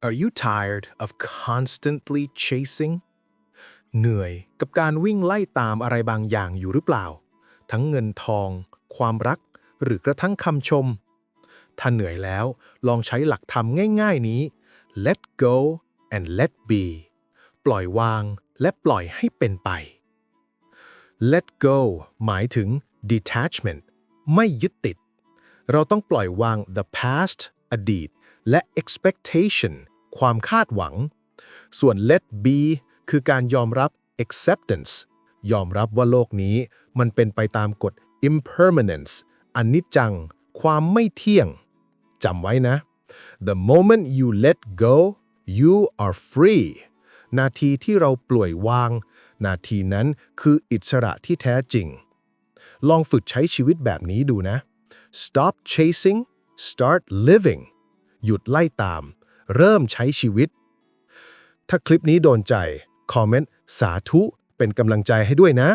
Are you tired of constantly chasing เหนื่อยกับการวิ่งไล่ตามอะไรบางอย่างอยู่หรือเปล่า ทั้งเงินทอง ความรัก หรือกระทั่งคำชม ถ้าเหนื่อยแล้วลองใช้หลักธรรมง่ายๆนี้ let go and let be ปล่อยวางและปล่อยให้เป็นไป let go หมายถึง detachment ไม่ยึดติด เราต้องปล่อยวาง the past อดีต และ expectation ความคาดหวัง ส่วน let be คือการยอมรับ acceptance ยอมรับว่าโลกนี้มันเป็นไปตามกฎ impermanence อันิจจัง ความไม่เที่ยง จำไว้นะ the moment you let go you are free นาทีที่เราปล่อยวาง นาทีนั้นคืออิสระที่แท้จริง ลองฝึกใช้ชีวิตแบบนี้ดูนะ stop chasing start living หยุดไล่ตาม เริ่มใช้ชีวิต ถ้าคลิปนี้โดนใจ คอมเมนต์ สาธุ เป็นกำลังใจให้ด้วยนะ